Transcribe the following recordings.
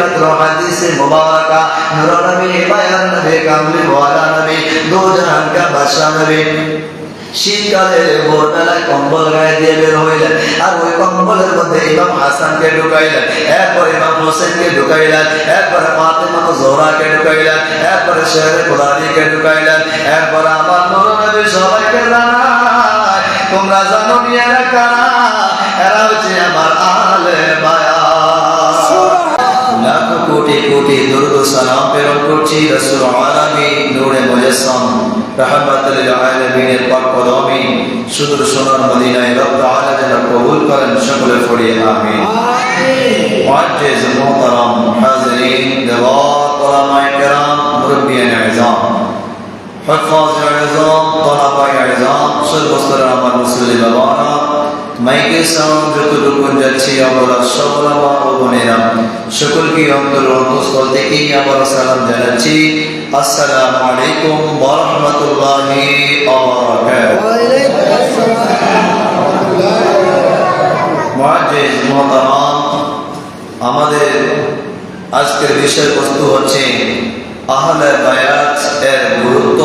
মাত্র হাদিসে মুবারাকা নূর নবী মায়ার নবী কামলি ওয়ালা নবী দো জাহান কা বাদশা নবী। শীতকালে ভোরবেলায় কম্বল গায়ে দিয়ে বের হইলেন আর ওই কম্বলের মধ্যে ইমাম হাসানকে ঢুকাইলেন, এরপর ইমাম হোসেনকে ঢুকাইলেন, এরপরে ফাতেমা জোহরাকে ঢুকাইলেন, এরপরে শেহরে কোরআনীকে ঢুকাইলেন, এরপর আমার নবী সবাইকে জানায়, তোমরা জানো নি কারা? এরা হচ্ছে আমার আহলে বায়াত লাখ কোটি কোটি দরুদ ও সালাম প্রেরণ করছি রাসূল আলামী নূরে মুজাসসাম রাহমাতুল লিল আলামিনের পাক কদমে সুদূর সোনার মদিনায় রব তাআলা যেন কবুল করেন সকলে পড়িয়ে আমিন মুআজ্জিজ মুহতারাম হাজিরিন দেওয়াত ওলামায়ে কেরাম মুরব্বিয়ান আযম হফাজ আযম তলাবায়ে আযম সর্বস্তরের আমার মুসলিম বাবারা মাইকের সাউন্ড যতটুকু যাচ্ছি, আমরা সকল ও বোনেরা সকলকে অন্তর অন্তঃস্থল আবার সালাম জানাচ্ছি। আসসালামু আলাইকুম ওয়া আমাদের আজকের বিষয়বস্তু হচ্ছে আহলে বায়াত এর গুরুত্ব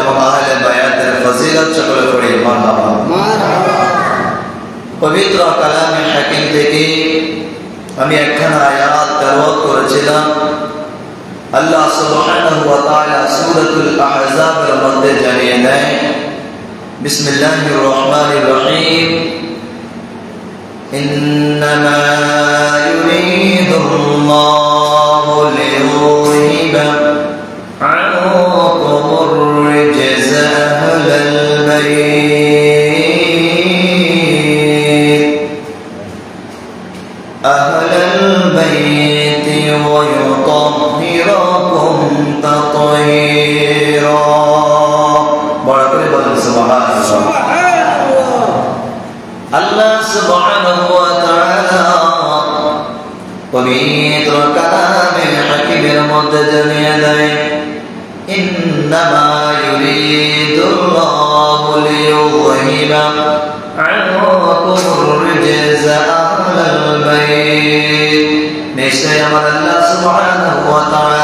এবং আহলে বায়াতের ফজিলত সকলে পড়ে মারহাবা পবিত্র কালামে হাকিম থেকে আমি একখানা আয়াত তেলাওয়াত করেছিলাম আল্লাহ সুবহানাহু ওয়া তাআলা সূরাতুল আহজাবের মধ্যে জানিয়ে দেয় বিসমিল্লাহির রহমানির রহিম إنما يريد الله ليذهب عنكم الرجز أهل البيت ওয়া তাআলা। পবিত্র কালামে হাকিমের মধ্যে জানিয়ে দেয়, ইন্নামা ইউরিদুল্লাহু লিইয়ুযহিবা আনকুমুর রিজসা আহলাল বাইত। নিশ্চয় আমার আল্লাহ সুবহানাহু ওয়া তাআলা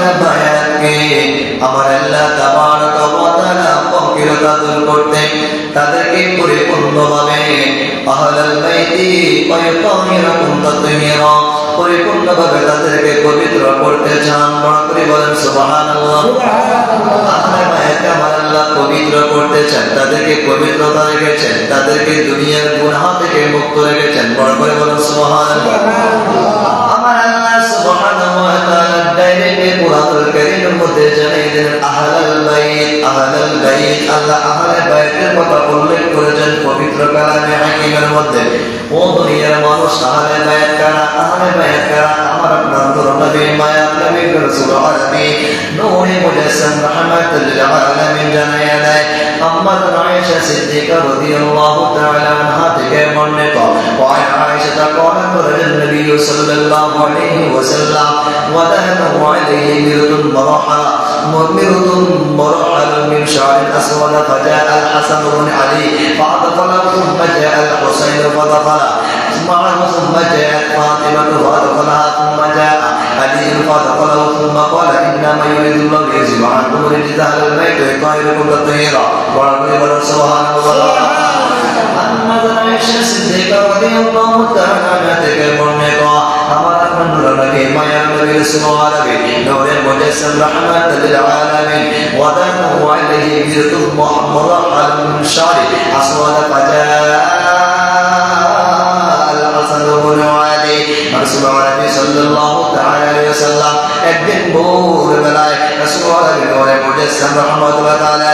আহলে বায়াতকে আমার আল্লাহ তাবারাকা ওয়া তাআলা করতে তাদেরকে পরিপূর্ণভাবে আহলাল বাইতি ওয়ায়ুতাহিরাকুম তাতহীরা পরিপূর্ণভাবে তাদেরকে পবিত্র করতে চান। বড় করে বলেন, সুবহানাল্লাহ। বাইতকে আমার আল্লাহ পবিত্র করতে চান, তাদেরকে পবিত্রতা রেখেছেন, তাদেরকে দুনিয়ার গুনাহ থেকে মুক্ত রেখেছেন। বড় করে বলেন, সুবহানাল্লাহ। সুবহানাহু ওয়া তাআলা ডাইরেক্টলি কুরআনুল কারীমের মধ্যে জানিয়ে দেন আহলাল বাইত আহলাল বাইত। আল্লাহ আহলে বাইতের কথা উল্লেখ করেছেন পবিত্র কালামে হাকিমের মধ্যে। ও দুনিয়ার মানুষ আহলে বাইত কারা? আহলে বাইত দেয়। আম্মা আয়েশা সিদ্দিকা রাদিয়াল্লাহু তাআলা আনহা থেকে বর্ণিত وعن عائشة قالت ولد النبي صلى الله عليه وسلم ودهنه عليه مرد مرحى مرد مرحل من شعر أسود فجاء الحسن بن علي فأدخله ثم جاء الحسين فدخل معه ثم جاءت فاطمة فأدخلها ثم جاء علي فدخله ثم قال إنما يريد الله ليذهب عنكم رجز أهل البيت ويطهركم تطهيرا ورحمه سبحان الله আম্মাজান আয়েশা সিদ্দিকা রাদিয়াল্লাহু তাআলা আনহা থেকে বর্ণিত আমার আপনার নূর নবী মায়া নবী রাসূলুল্লাহ নবী নূরে মুজাসসাম রাহমাতুল লিল আলামিন ওয়াদানু আলাইহি বিরতু মুহাম্মদ আল মুজাসসাম রাহমাতুল্লাহ তাআলা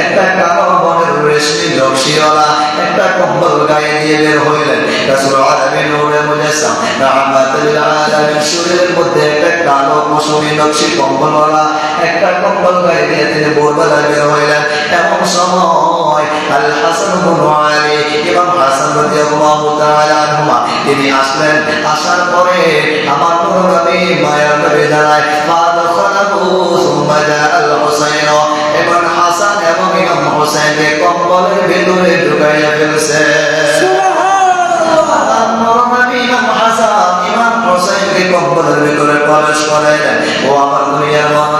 একটা কালো বনের রেশমি নকশিওয়ালা একটা কম্বল গায়ে দিয়ে বের হইলেন। রাসূল আলামিন নূরে মুজাসসাম রাহমাতুল আলামিন, শরীরের মধ্যে একটা কালো মৌসুমী নকশি কম্বলওয়ালা একটা কম্বল গায়ে দিয়ে তিনি ভোরবেলা বের হইলেন। এমন সময় আল হাসান আলী এবং হাসান রাদিয়াল্লাহু তাআলা আনহুমা তিনি আসলেন। আসার পরে আমার কোনো নবী মায়ের নবী দাঁড়ায়। মা দখলাহু সুম্মা জা আল হুসাইন। এবং হাসান এবং ইমাম হুসাইনকে কম্বলের ভিতরে ঢুকাইয়া ফেলছে। কম্বলের ভিতরে প্রবেশ করাইলেন। ও আমার দুনিয়ার মা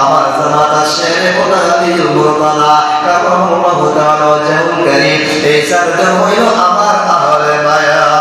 আমার জামাতা শেরে খোদা মুরতালা মুরতাদা কারামাল্লাহু তাআলা জাহুল কারীম এই চারজন হইল আমার আহলে মায়া।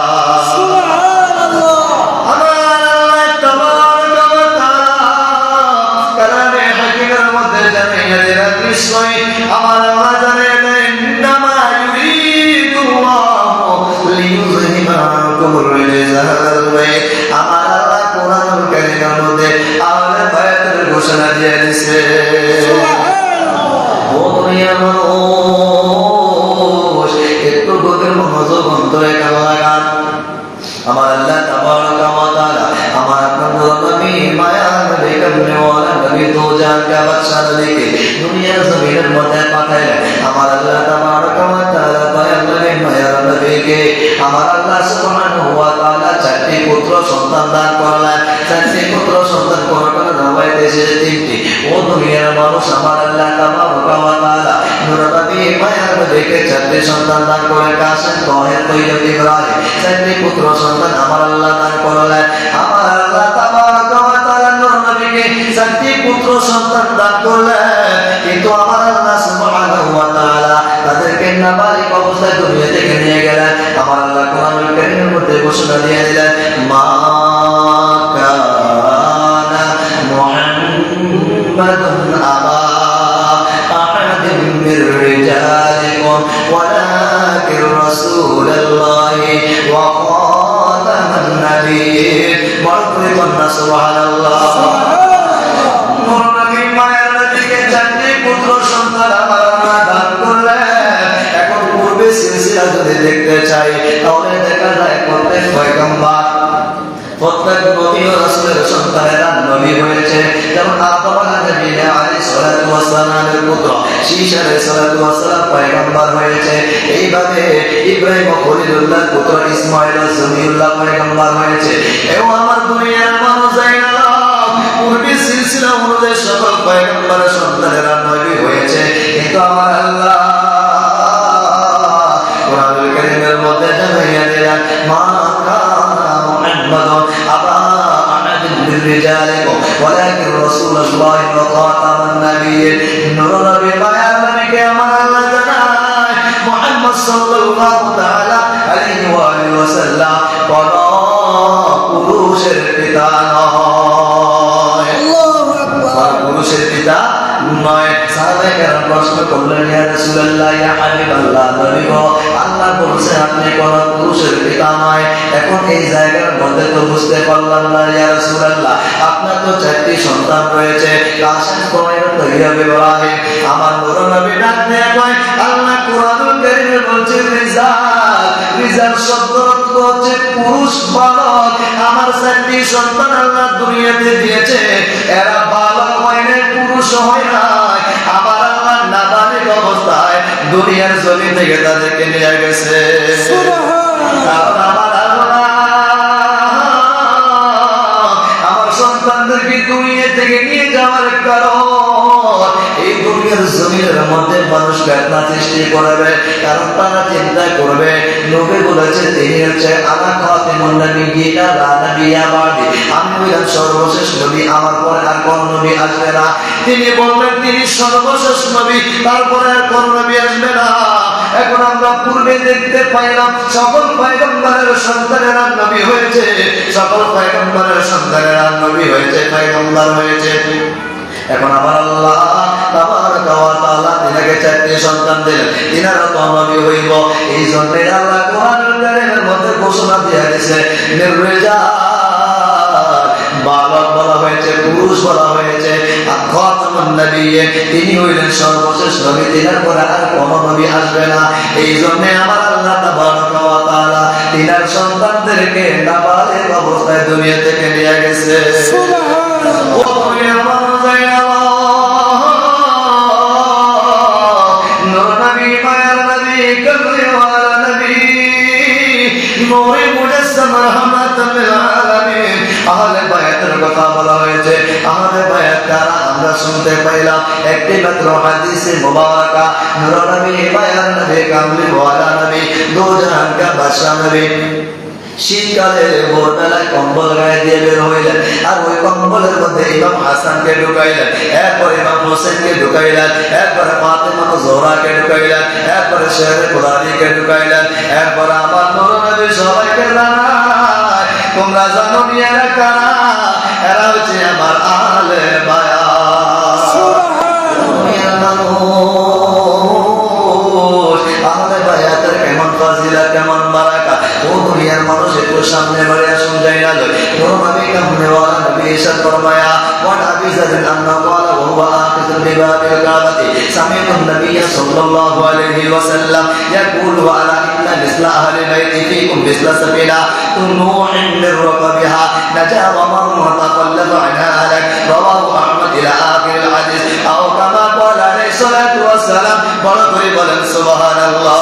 করলেন কিন্তু আমার আল্লাহ সুবহানাহু ওয়া তাআলা তাদেরকে নাবালিক অবস্থায় দুনিয়া থেকে নিয়ে গেলেন। আমার আল্লাহ কোরআনুল কারীমের মধ্যে ঘোষণা পুত্র সন্তান আমার আল্লাহ দান এখন পূর্বে সিলসিলা যদি দেখতে চাই, তাহলে দেখা যায় প্রত্যেক প্রত্যেক নবী ও রাসূলের সন্তানেরা নবী হয়েছে। যেমন আদম সালাতু পুত্র আলাইহিস সালাতু পয়গম্বর হয়েছে। এইভাবে ইব্রাহিম ও পুত্র ইসমাঈল ও জমিউল্লাহ পয়গম্বর হয়েছে। এবং আমার দুনিয়ার ওয়া খাতামান নাবিয়্যিন নূর নবী মায়ার নবীকে আমার আল্লাহ জানায় মুহাম্মদ সাল্লাল্লাহু তাআলা আলাইহি ওয়া আলিহি ওয়াসাল্লাম কোন পুরুষের পিতা নয় আর পুরুষের পিতা নয় সাহাবায়ে কেরাম প্রশ্ন করলেন ইয়া রাসূলুল্লাহ ইয়া হাবিবাল্লাহ নবী গো আল্লাহ বলছে আপনি কোন পুরুষের পিতা নয় এখন এই জায়গার মধ্যে তো বুঝতে পারলাম না ইয়া রাসূলুল্লাহ তো চারটি সন্তান রয়েছে। আমার নূর নবী ডাক দিয়ে কয় আল্লাহ কোরআনুল কারীমে বলছে রিজাল রিজাল শব্দ হচ্ছে পুরুষ বালক। আমার চারটি সন্তান আল্লাহ দুনিয়াতে দিয়েছে। এরা বালক হয় নাই পুরুষ হয় আল্লাহ নাবালিক অবস্থায় দুনিয়ার জমি থেকে তাদেরকে নিয়ে গেছে। জমিনের মধ্যে মানুষ কাটনা সৃষ্টি করবে, কারণ তারা চিন্তা করবে, নবী বলেছে, তিনি হচ্ছে আমার খাওয়াতে মন্ডা গীতা রানা বিয়া বাড়ি আমি হইলাম সর্বশেষ নবী, আমার পরে আর কোন নবী আসবে না। তিনি বললেন, তিনি সর্বশেষ নবী, তারপরে আর কোন নবী আসবে না। এখন আমরা পূর্বে দেখতে পাইলাম, সকল পয়গম্বরের সন্তানেরা নবী হয়েছে। সকল পয়গম্বরের সন্তানেরা নবী হয়েছে, পয়গম্বর হয়েছে। এখন আমার আল্লাহ তাআলা তিনাকে চারটি সন্তান দিলেন। তিনারা তো নবী হইব। এই জন্য আল্লাহ কোরআনুল কারীমের মধ্যে ঘোষণা দিয়ে দিয়েছে নির্রিজাল বালক বলা হয়েছে পুরুষ বলা হয়েছে আর খাতামুন নবিয়্যিন তিনি হইলেন সর্বশেষ নবী তিনার পরে আর কোনো নবী আসবে না। এই জন্য আমার আল্লাহ তাআলা তিনার সন্তানদেরকে অবস্থায় দুনিয়া থেকে নিয়ে গেছে। ও আমার জাইনাব নূর রাহমাতুল আলামিন। আহলে বায়াতের কথা বলা হয়েছে। আহলে বায়াত দ্বারা আমরা শুনতে পাইলাম। একটি মাত্র হাদিসে মুবারাকা। নূর নবী বায়ান নবী, কামলি ওয়ালা নবী দো জাহান কা নবী। শীতকালে ভোরবেলায় কম্বল গায়ে দিয়ে বের হইলেন আর ওই কম্বলের মধ্যে ইমাম হাসানকে ঢুকাইলেন। এরপর ইমাম হোসেনকে ঢুকাইলেন, এরপরে ফাতেমা জোহরাকে ঢুকাইলেন, এরপরে শেহরে কুরানিকে ঢুকাইলেন, এরপর আমার নবী সবাইকে তোমরা জানো এরা কারা? এরা হচ্ছে আমার আলে মানুষ আমাদের বায়াতের কেমন ফাজিলা কেমন বারাকা वो दुनिया मानो से को सामने वाले समझाई ना दो तो नबी का होने वाला नबी ऐसा फरमाया व्हाट हैपेंस दैट इन अन्ना वाला वो हुआ आखिर दिबात अलगाबती समय तो नबी सल्लल्लाहु अलैहि वसल्लम यकूल वाला इन्ना मिस्ल अहले बैत फीकुम मिस्ल सबीला तुनुह मिन रबबिहा नजा व मन मुतaqallab anha alak rawahu ahmad ila akhir al hadith aw kama qala alayhi salatu wassalam বড় করে বলেন সুবহানাল্লাহ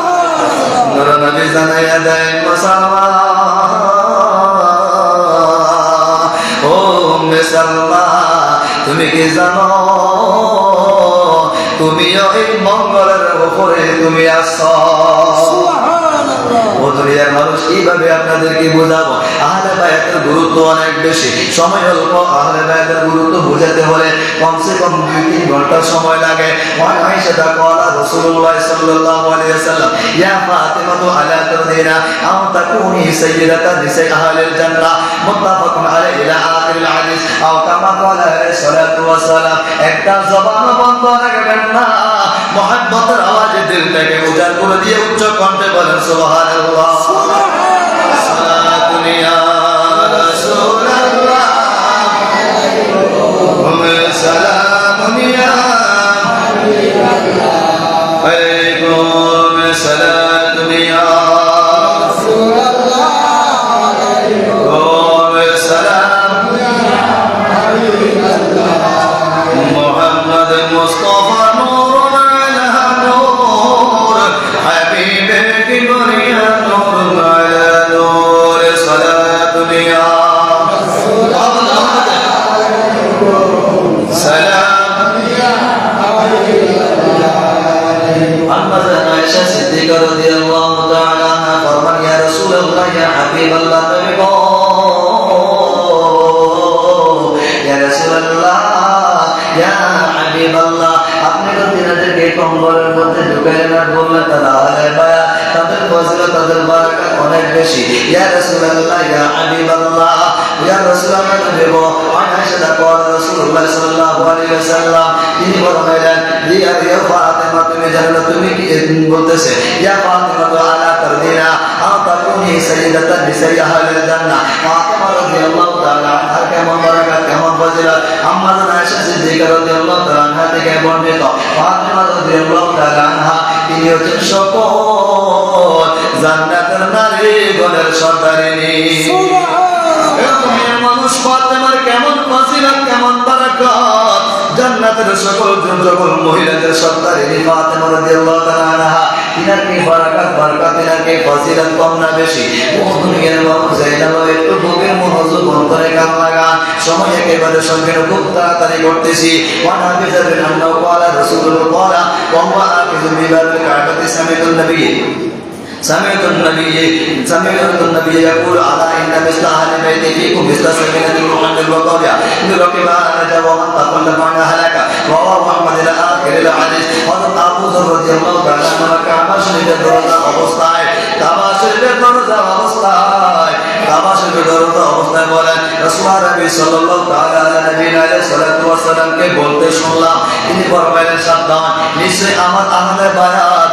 নূর নবী জানাইয়া দেন মুসালমা ও উম্মে তুমি কি জানো? তুমিও এই মঙ্গলের উপরে তুমি আসো। ও দুনিয়ার মানুষ কীভাবে আপনাদেরকে বোঝাবো। আহলে বায়াতের গুরুত্ব অনেক বেশি। সময় অল্প আহলে বায়াতের গুরুত্ব বুঝাতে হলে কমসে কম দুই তিন ঘণ্টা সময় লাগে। ওয়ান আয়েশা ক্বালা রাসূলুল্লাহ সাল্লাল্লাহু আলাইহি ইয়া আলা তাকুনি সাইয়্যিদাতা জান্নাহ মুত্তাফাকুন আলাইহি ইলা আখিরিল হাদিস। আও কামা সালাতু ওয়া সালাম একটা জবান বন্ধ রাখবেন না। মহাব্বতের আওয়াজে দিলটাকে উজাড় করে দিয়ে উচ্চ কণ্ঠে বলেন সুবহানাল্লাহ। সালাতুনিয়া। ওয়া সালামুন ফাতেমা তুমি কি বলতেছে? ইয়া ফাতেমা তো আলা তারদিনা আও তাকুনি সাইয়্যিদাতান নিসাই আহলিল জান্নাহ। ফাতেমা রাদিয়াল্লাহু তাআলা আর কেমন বারাকাত কেমন ফজিলত? আম্মা জান আয়েশা সিদ্দিকা রাদিয়াল্লাহু তাআলা আনহা থেকে বর্ণিত ফাতেমা রাদিয়াল্লাহু তাআলা আনহা তিনি হচ্ছেন সকল জান্নাতের নারী গণের সর্দারিনী। দুনিয়ার মানুষ ফাতেমার কেমন ফজিলত কেমন বারাকাত? জান্নাতের সকল সকল মহিলাদের সর্দারিনী ফাতেমা রাদিয়াল্লাহু তাআলা আনহা। তিনার কি বারাকাত বারাকাত তিনার কি ফজিলত কম না বেশি। ও দুনিয়ার মানুষ জাইনাল একটু বুকের মনোযোগ অন্তরে কাম লাগান সময় একেবারে সঙ্গে খুব তাড়াতাড়ি করতেছি। ওয়ান হাফিজাবিন আন্নাহু ক্বালা রাসূলুল্লাহ ক্বালা ওয়া হুয়া হাফিজু বিবাবিল কাবাতি সামিতুন নবী। سمعت النبي سمعت النبي يقول على ان مثل اهل بيت فيكم مثل سفينه نوح الوقايا يدرك ما نجا ومن تخلف عن هلك رواه احمد الى اخر الحديث حضرت ابو ذر رضي الله تعالى عنه কাবা শরীফের দরজা অবস্থায় কাবা শরীফের দরজা অবস্থায় কাবা শরীফের দরজা অবস্থায় বলেন রাসূলুল্লাহ নবী সাল্লাল্লাহু তাআলা আলাইহি আলাইহি সাল্লাতু ওয়াসাল্লামকে বলতে শুনলাম তিনি ফরমাইলেন সাবধান নিশ্চয় আমার আহলে বায়াত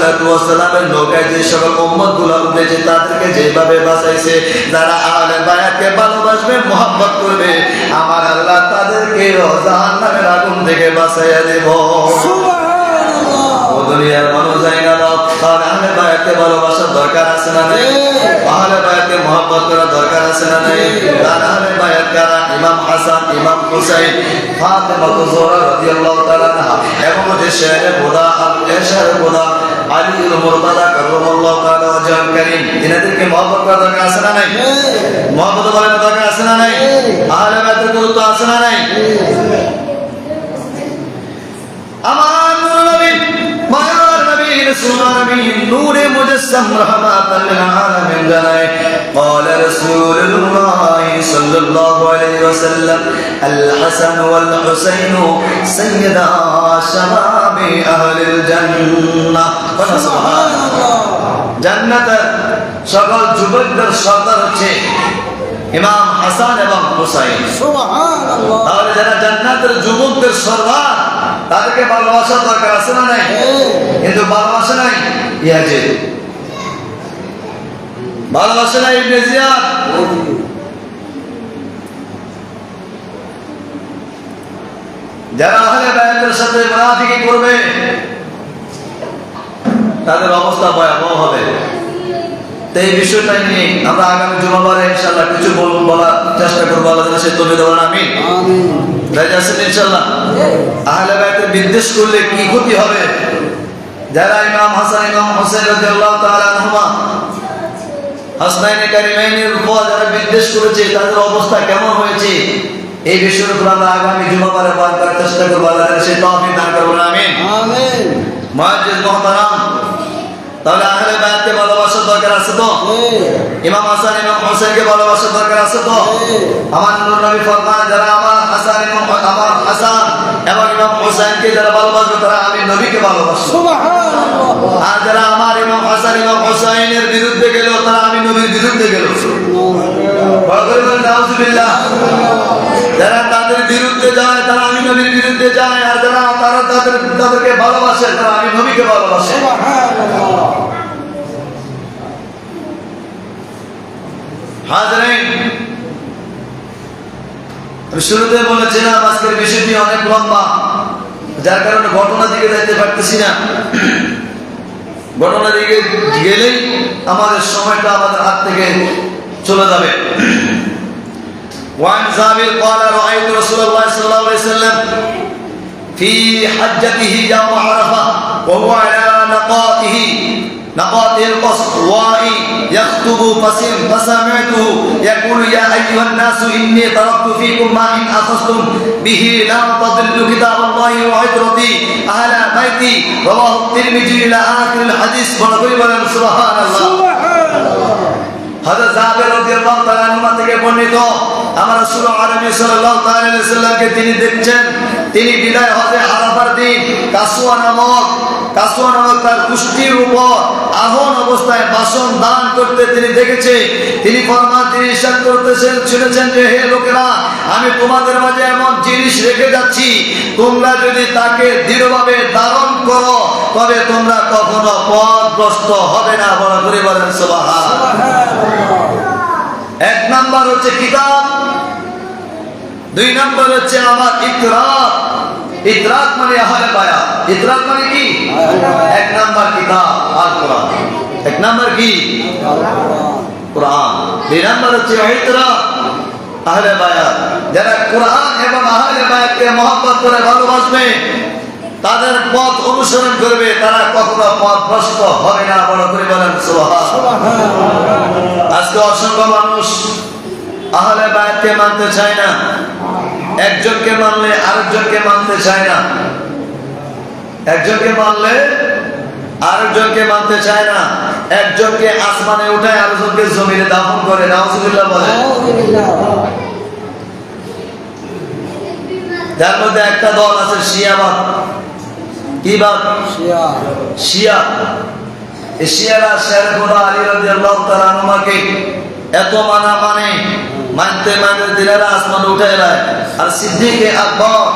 নূহ আলাইহিস সালাতু ওয়াস সালামের নৌকায় যে সকল উম্মতগুলো উঠেছে তাদেরকে যেভাবে বাঁচাইছে যারা আহলে বায়াতকে ভালোবাসবে মহাব্বত করবে আমার আল্লাহ তাদেরকে জাহান্নামের আগুন থেকে বাঁচাইয়া দেব। দুনিয়ার মানুষ যাই না তাহলে আহলে বায়াতকে ভালোবাসার দরকার আছে না নাই? আহলে বায়াতকে মহব্বত করার দরকার আছে না নাই? তার আহলে বায়াত কারা? ইমাম হাসান ইমাম হুসাইন ফাতেমা জোহরা রাদিয়াল্লাহু তাআলা আনহা এবং যে শেরে খোদা আর শেরে খোদা আলীউল মুরতাদা কাররামাল্লাহু তাআলা ওয়াজহাল কারীম এনাদেরকে মহব্বত করার দরকার আছে না নাই মহব্বত করার দরকার আছে না নাই আহলে বায়াতের গুরুত্ব আছে না নাই আমার নূর নবী মায়ার নবী রাসূলুল্লাহ নবী নূরে মুজাসসাম রাহমাতাল লিল আলামিন জানায় قال رسول الله صلى الله عليه وسلم الحسن والحسين سيدا شباب اهل الجنه سبحان الله জান্নাতের সকল যুবকদের সর্দার হচ্ছে ইমাম হাসান এবং হুসাইন তাহলে যারা জান্নাতের যুবকদের সর্দার তাদেরকে ভালোবাসার দরকার আছে না নাই কিন্তু ভালোবাসা নাই ইয়াজিদ ভালোবাসা নাই ইবনে জিয়াদ যারা আহলে বায়াতের সাথে মুনাফিকি করবে তাদের অবস্থা ভয়াবহ হবে। তো এই বিষয়টা নিয়ে আমরা আগামী জুমাবারে ইনশাআল্লাহ কিছু বলব বলার চেষ্টা করব আল্লাহ সে তবে দেবেন আমি রাজি আছেন ইনশাআল্লাহ। আহলে বাইতের বিদ্বেষ করলে কি ক্ষতি হবে? যারা ইমাম হাসান ইমাম হোসেন রাদিয়াল্লাহু তাআলা আনহুমা হাসনাইনে কারিমাইনের উপর যারা বিদ্বেষ করেছে তাদের অবস্থা কেমন হয়েছে? এই বিষয়ের উপর আমরা আগামী জুমাবারে বয়ান করার চেষ্টা করব আল্লাহ সে তৌফিক দান করব আমিন। মহাজ মুহতারাম তাহলে আহলে বায়াতকে ভালোবাসার দরকার আছে তো? ইমাম হাসান ইমাম হোসেনকে ভালোবাসার দরকার আছে তো? আমার নূর নবী ফরমান যারা আমার হাসান এবং আমার হাসান এবং ইমাম হোসেনকে যারা ভালোবাসবে তারা আমি নবীকে ভালোবাসবো। আর যারা আমার ইমাম হাসান ইমাম হোসেনের বিরুদ্ধে গেল তারা আমি নবীর বিরুদ্ধে গেল। যারা তাদের বিরুদ্ধে আমি নবীর বিরুদ্ধে যায় আর যারা তারা তাদের তাদেরকে ভালোবাসে, তারা আমি নবীকে ভালোবাসে। হাজরাইন শুরুতে বলেছিলাম আজকের বিষয়টি অনেক লম্বা, যার কারণে ঘটনা দিকে যাইতে পারতেছি না। ঘটনা দিকে গেলেই আমাদের সময়টা আমাদের হাত থেকে চলে যাবে। وعن جابر قال رأيت رسول الله صلى الله عليه وسلم في حجته يوم عرفة وهو على نقاته نقاته القصواء يخطب فسم فسمعته يقول يا أيها الناس إني تركت فيكم ما إن أخذتم به لا تضل كتاب الله وعترتي أهل بيتي رواه الترمذي إلى آخر الحديث ونقول سبحان الله হযরত জাবের রাদিয়াল্লাহু তাআলা আনহু থেকে বর্ণিত আমার রাসূল আরবি সাল্লাল্লাহু তাআলা সাল্লামকে তিনি দেখছেন, তিনি বিদায় হজে আরাফার দিন, কাসুয়া নামক কাসুয়া নামক তার কুষ্টির উপর আহন অবস্থায় বাসন দান করতে তিনি দেখেছে। তিনি ফরমান, তিনি ইরশাদ করতেছেন, শুনেছেন যে, হে লোকেরা, আমি তোমাদের মাঝে এমন জিনিস রেখে যাচ্ছি। তোমরা যদি তাকে দৃঢ়ভাবে ধারণ করো, তবে তোমরা কখনো পথভ্রষ্ট হবে না। বড় করে বলেন সুবহান এক নাম্বার হচ্ছে কিতাব। দুই নাম্বার হচ্ছে আমার ইকরাত ইকরাত মানে আহলে বায়া ইকরাত মানে কি? এক নাম্বার কিতাব, আল কোরআন। এক নাম্বার কি? কোরআন। দুই নাম্বার হচ্ছে ইকরাত আহলে বায়া যারা কোরআন এবং আহলে বায়াতকে মহব্বত করে ভালোবাসবে, তাদের পথ অনুসরণ করবে, তারা কখনো পথ ভ্রষ্ট হবে না, বড় করে বলেন আজকে অসংখ্য মানুষ আহলে বায়াতকে মানতে চায় না। একজনকে মানলে আরেকজনকে মানতে চায় না। একজনকে মানলে আরেকজনকে মানতে চায় না। একজনকে আসমানে উঠায় আরেকজনকে জমিনে দাফন করে। নাউজুবিল্লাহ বলে যার মধ্যে একটা দল আছে শিয়াবাদ কি বাদ? শিয়া। শিয়া। শিয়ারা শের খোদা আলী রাদিয়াল্লাহু তাআলা আনহুকে এত মানা মানে। মানতে মানতে দিলেরা আসমান উঠে যায় আর সিদ্দিকে আকবর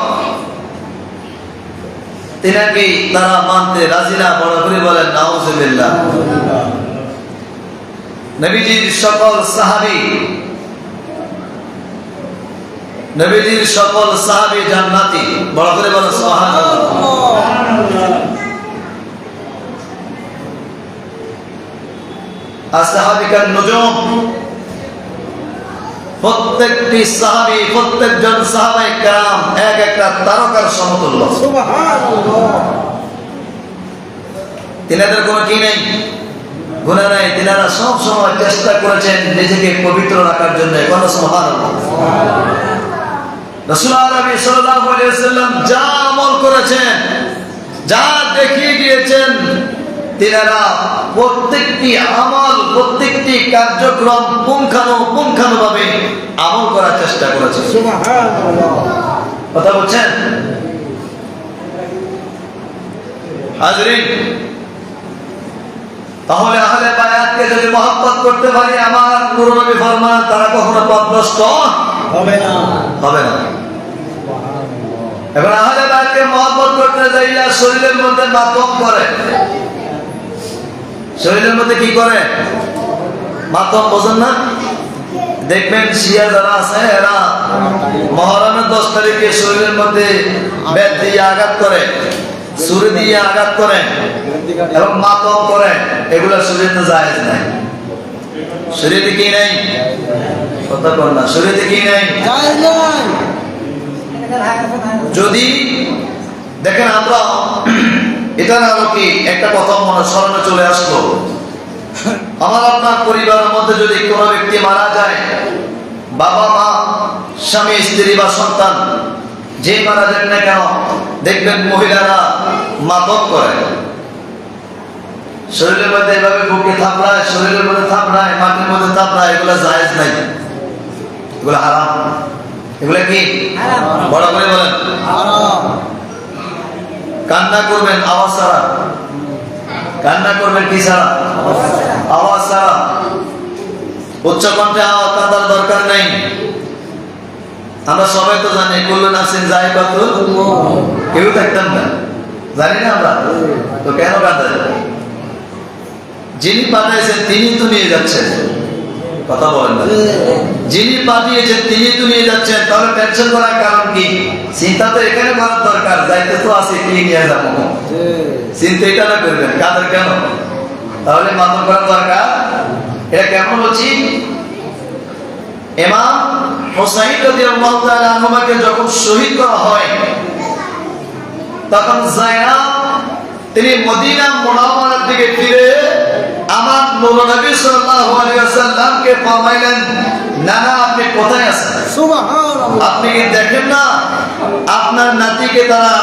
তিনাকে তারা মানতে রাজি না, বড় করে বলেন, নাউজুবিল্লাহ। নবীজির সকল সাহাবী, নবীজির সকল সাহাবী জান্নাতি। বড় করে সুবহানাল্লাহ। নজম প্রত্যেকটি সাহাবি প্রত্যেকজন সাহাবাই কারাম এক একটা তারকার সমতুল্য। তিনাদের কোনো কি নেই? গুণা নাই। তিনারা সব সময় চেষ্টা করেছেন নিজেকে পবিত্র রাখার জন্য। কোনো সমান রসুল আলাইহি ওয়াসাল্লাম যা আমল করেছেন যা দেখিয়ে গিয়েছেন তিনারা প্রত্যেকটি আমল প্রত্যেকটি কার্যক্রম পুঙ্খানু পুঙ্খানুভাবে আমল করার চেষ্টা সুবহানাল্লাহ। কথা বলছেন? হাজরিন তাহলে আহলে বায়াতকে যদি মহব্বত করতে পারি আমার নবী ফরমান তারা কখনো পথভ্রষ্ট হবে না। হবে না। এবার আহলে বায়াতকে মহব্বত করতে যাইয়া শরীরের মধ্যে মাতম করে। শরীরের মধ্যে কি করে? মাতম বোঝেন না? দেখবেন শিয়া যারা আছে এরা মহরমের দশ তারিখে শরীরের মধ্যে বেদ দিয়ে আঘাত করে সুরে দিয়ে আঘাত করে এবং মাতম করে। এগুলো শরীরে জায়েজ নাই। শরীরে কি নেই? কথা কর না শরীরে কি যায় নাই। যদি দেখেন আমরা এটা না কি একটা কথা মনে স্মরণে চলে আসলো? আমার আপনার পরিবারের মধ্যে যদি কোনো ব্যক্তি মারা যায় বাবা মা স্বামী স্ত্রী বা সন্তান যে মারা যান না কেন দেখবেন মহিলারা মাদক করে। শরীরের মধ্যে এভাবে বুকে থাপড়ায় শরীরের মধ্যে থাপড়ায় মাটির মধ্যে থাপড়ায় এগুলো জায়েজ নাই। এগুলো হারাম। এগুলো কি? বড় করে বলেন। হারাম। কান্না করবেন, আওয়াজ ছাড়া। কান্না করবেন কি ছাড়া? আওয়াজ ছাড়া। উচ্চ কণ্ঠে আওয়াজ দরকার নেই। আমরা সবাই তো জানি, কুল্লু নাসিন যাই কত? কেউ থাকতাম না। জানি না আমরা। তো কেন কাঁদা? যিনি পাঠাইছেন তিনি তো নিয়ে যাচ্ছেন। কথা বলেন তিনি তো নিয়ে যাচ্ছেন। তাহলে টেনশন করার কারণ কি? চিন্তা তো এখানে করার দরকার তো আছে কি নিয়ে যাব চিন্তা এটা না করবেন, কাদের কেন? তাহলে করার দরকার? এটা কেমন এমাম হোসাইন তাআলা যখন শহীদ করা হয়, তখন জায়নাব তিনি মদিনা মুনাওয়ারার দিকে ফিরে আমার নবী সাল্লাল্লাহু আলাইহি ওয়াসাল্লামকে ফরমাইলেন না না আপনি কোথায় আছেন? সুবহানাল্লাহ। আপনি কি দেখেন না আপনার নাতিকে তারা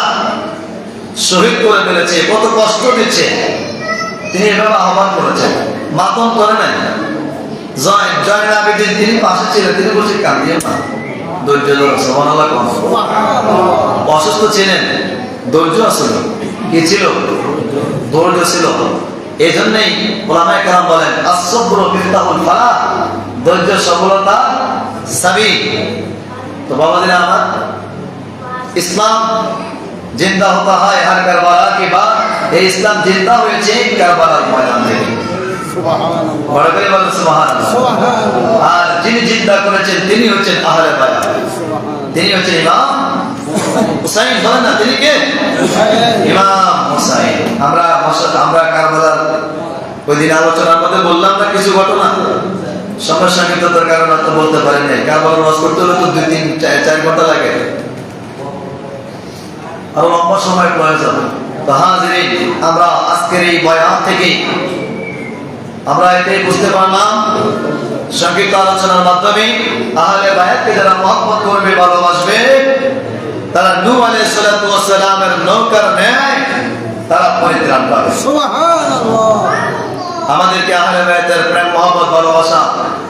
শহীদ করে ফেলেছে কত কষ্ট দিচ্ছে। তিনি এভাবে আহ্বান করেছেন মাতম করে নাই জয় জয় আবেদিন তিনি পাশে ছিলেন তিনি কাঁদিয়ে না ধৈর্য ধরো সমানাল্লাহ কম। অসুস্থ ছিলেন ধৈর্য আসল কি ছিল? ধৈর্য ছিল। এই জন্যই ওলামায় বলেন ধৈর্য সফলতা সাবি। তো আমার ইসলাম জিন্দা হতা হয় হার কারবালা কি বা? এই ইসলাম জিন্দা হয়েছে কারবালার ময়দান থেকে। আর যিনি জিন্দা করেছেন তিনি হচ্ছেন আহলে তিনি হচ্ছেন ইমাম। হুসাইন না, তিনি কে? ইমাম হুসাইন। আমরা আমরা কারবালার ওই দিন আলোচনার মধ্যে বললাম না কিছু ঘটনা? কারণে তো বলতে পারি নাই। কারবালার ওয়াজ করতে হলে তো দুই, তিন, চার- ঘণ্টা লাগে। আরও লম্বা সময় প্রয়োজন তো আমরা আজকের এই বয়ান থেকে আমরা বুঝতে পারলাম, সংক্ষিপ্ত আলোচনার মাধ্যমে আহলে বায়াতকে যারা করবে, ভালোবাসবে তারা নূহ আলাইহিস সালাতু ওয়াস সালামের নৌকার ন্যায় তারা পরিত্রাণ পাবে। আমাদেরকে আহলে বায়াতের প্রেম মহব্বত ভালোবাসা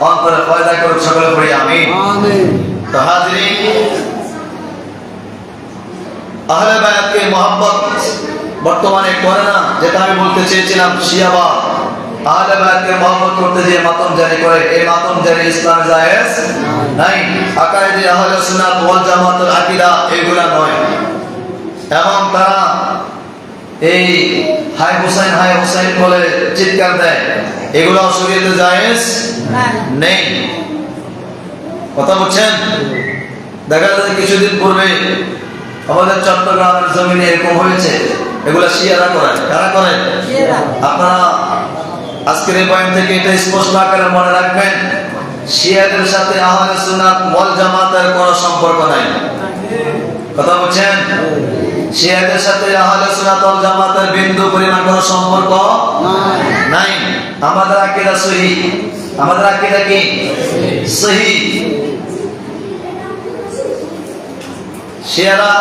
অন্তরে পয়দা করুক সকলে পড়ি আমিন। আমিন। তো হাজিরিন আহলে বায়াতকে মহব্বত বর্তমানে করে না যেটা আমি বলতে চেয়েছিলাম শিয়াবাদ বায়াতকে মহব্বত করতে যে মাতম জারি করে। এই মাতম জারি ইসলাম জায়েজ? নাই। আকাইদে আহলে সুন্নাত ওয়াল জামাতুল আকীদা এগুলা নয়। এবং তারা এই হাই হাই বলে চিৎকার দেয়। এগুলো শরীয়তে জায়েজ? নেই। কথা বলছেন দেখা যাচ্ছে কিছুদিন পূর্বে আমাদের চট্টগ্রামের জমিনে এরকম হয়েছে। এগুলা শিয়ারা করেন। কারা করেন? আপনারা আজকের এই পয়েন্ট থেকে এটা স্পষ্ট আকারে মনে রাখবেন, শিয়াদের সাথে আহলে সুন্নাত ওয়াল জামাতের কোনো সম্পর্ক নাই। কথা বলছেন? শিয়াদের সাথে আহলে সুন্নাত ওয়াল জামাতের বিন্দু পরিমাণ কোনো সম্পর্ক নাই। আমাদের আকীদা সহি। আমাদের আকীদা কি? সহি। শিয়ারা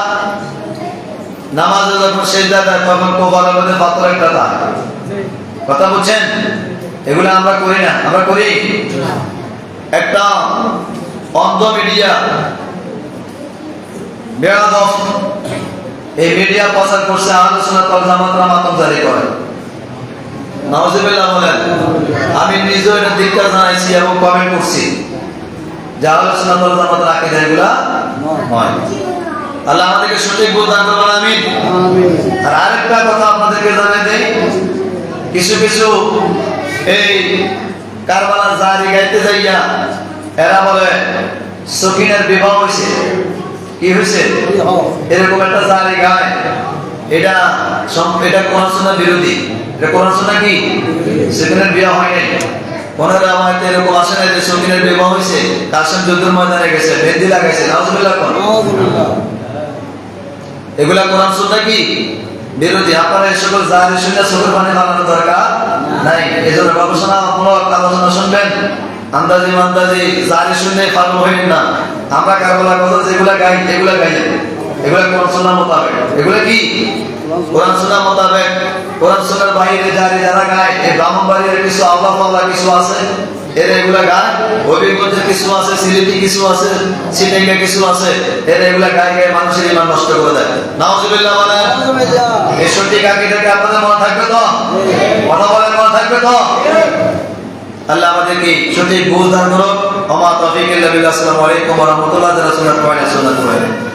নামাজে যখন সেজদা দেয়, তখন কোবালের মধ্যে পাথর একটা থাকে কথা বলছেন এগুলো আমরা করি না। আমরা করি? একটা অন্ধ মিডিয়া বেড়াদফ এই মিডিয়া প্রচার করছে আলোচনা কল জামাতরা মাতম জারি করে। নওয়াজিবুল্লাহ বলেন আমি নিজেও এটা ধিক্কার জানাইছি এবং কমেন্ট করছি। যে আলোচনা কল জামাত রাখে এগুলা নয়। আল্লাহ আমাদেরকে সঠিক বোঝ দান করবেন আমি আর আরেকটা কথা আপনাদেরকে জানাই দেই কিছু কিছু এই কারবালা জারি গাইতে যাইয়া এরা বলে সকিনের বিবাহ হয়েছে কি হয়েছে এরকম একটা জারি গায়। এটা এটা কোরআন বিরোধী। এটা কোরআন কি? সকিনের বিয়ে হয় নাই। পনেরো আমার এরকম আসে না যে সকিনের বিবাহ হয়েছে কাশেম যুদ্ধের ময়দানে গেছে মেহেন্দি লাগাইছে। নাউজুবিল্লাহ কোন? এগুলা কোরআন শুননা কি? বিরোধী, আপনারা এই সকল জাহারি শুনে চোখের পানি বানানোর দরকার নাই। এই জন্য গবেষণা, মূলক আলোচনা শুনবেন। আন্দাজি মান্দাজি জাহারি শুনে পালন হইন না। আমরা কারবলা কথা যেগুলা গাই, এগুলা গাই এগুলা শোনা মোতাবেক? এগুলা কি? কোরআন শোনা মোতাবেক কোরআন বাইরে যারা গায় এই ব্রাহ্মণবাড়ির কিছু আল্লাহ পাল্লা কিছু আছে এর এগুলা গায় কিছু আছে সিলেটি কিছু আছে কিছু আছে এর এগুলা গায়ে গায়ে মানুষের ইমান নষ্ট করে দেয়। নাউজুবিল্লাহ নাউযুবিল্লাহ এই সঠিক আকিদাকে আপনাদের মনে থাকবে তো? বলেন মনে থাকবে তো? আল্লাহ আমাদেরকে সঠিক বুঝ দান করুন ওমা তৌফিক বিল্লাহ। আসসালামু আলাইকুম ওয়া রাহমাতুল্লাহি। ওয়া বারাকাতুহু